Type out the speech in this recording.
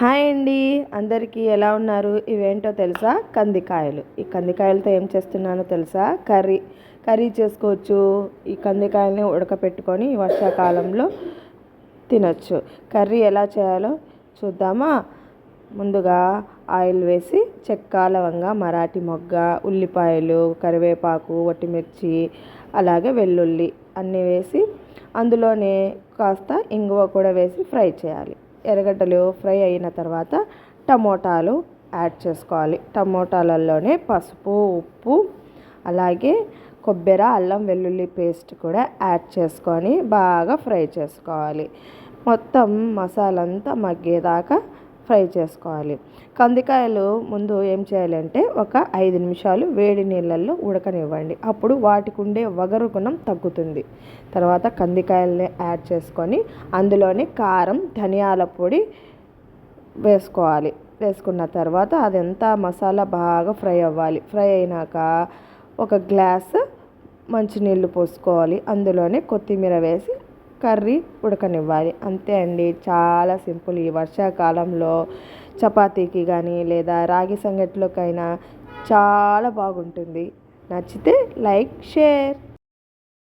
Hi అండి. అందరికీ ఎలా ఉన్నారు? ఇవేంటో తెలుసా? కందికాయలు. ఈ కందికాయలతో ఏం చేస్తున్నానో తెలుసా? కర్రీ కర్రీ చేసుకోవచ్చు. ఈ కందికాయలని ఉడకపెట్టుకొని వర్షాకాలంలో తినచ్చు. కర్రీ ఎలా చేయాలో చూద్దామా? ముందుగా ఆయిల్ వేసి చెక్క లవంగ మరాఠీ మొగ్గ ఉల్లిపాయలు కరివేపాకు వట్టిమిర్చి అలాగే వెల్లుల్లి అన్నీ వేసి అందులోనే కాస్త ఇంగువ కూడా వేసి ఫ్రై చేయాలి. ఎర్రగడ్డలు ఫ్రై అయిన తర్వాత టమోటాలు యాడ్ చేసుకోవాలి. టమోటాలలోనే పసుపు ఉప్పు అలాగే కొబ్బరి అల్లం వెల్లుల్లి పేస్ట్ కూడా యాడ్ చేసుకొని బాగా ఫ్రై చేసుకోవాలి. మొత్తం మసాలంతా మగ్గేదాకా ఫ్రై చేసుకోవాలి. కందికాయలు ముందు ఏం చేయాలంటే ఒక ఐదు నిమిషాలు వేడి నీళ్ళల్లో ఉడకనివ్వండి. అప్పుడు వాటికి ఉండే వగరు గుణం తగ్గుతుంది. తర్వాత కందికాయలని యాడ్ చేసుకొని అందులోనే కారం ధనియాల పొడి వేసుకోవాలి. వేసుకున్న తర్వాత అదంతా మసాలా బాగా ఫ్రై అవ్వాలి. ఫ్రై అయినాక ఒక గ్లాస్ మంచినీళ్ళు పోసుకోవాలి. అందులోనే కొత్తిమీర వేసి కర్రీ ఉడకనివ్వాలి. అంతే అండి. చాలా సింపుల్. ఈ వర్షాకాలంలో చపాతీకి కానీ లేదా రాగి సంగట్లోకైనా చాలా బాగుంటుంది. నచ్చితే లైక్ షేర్.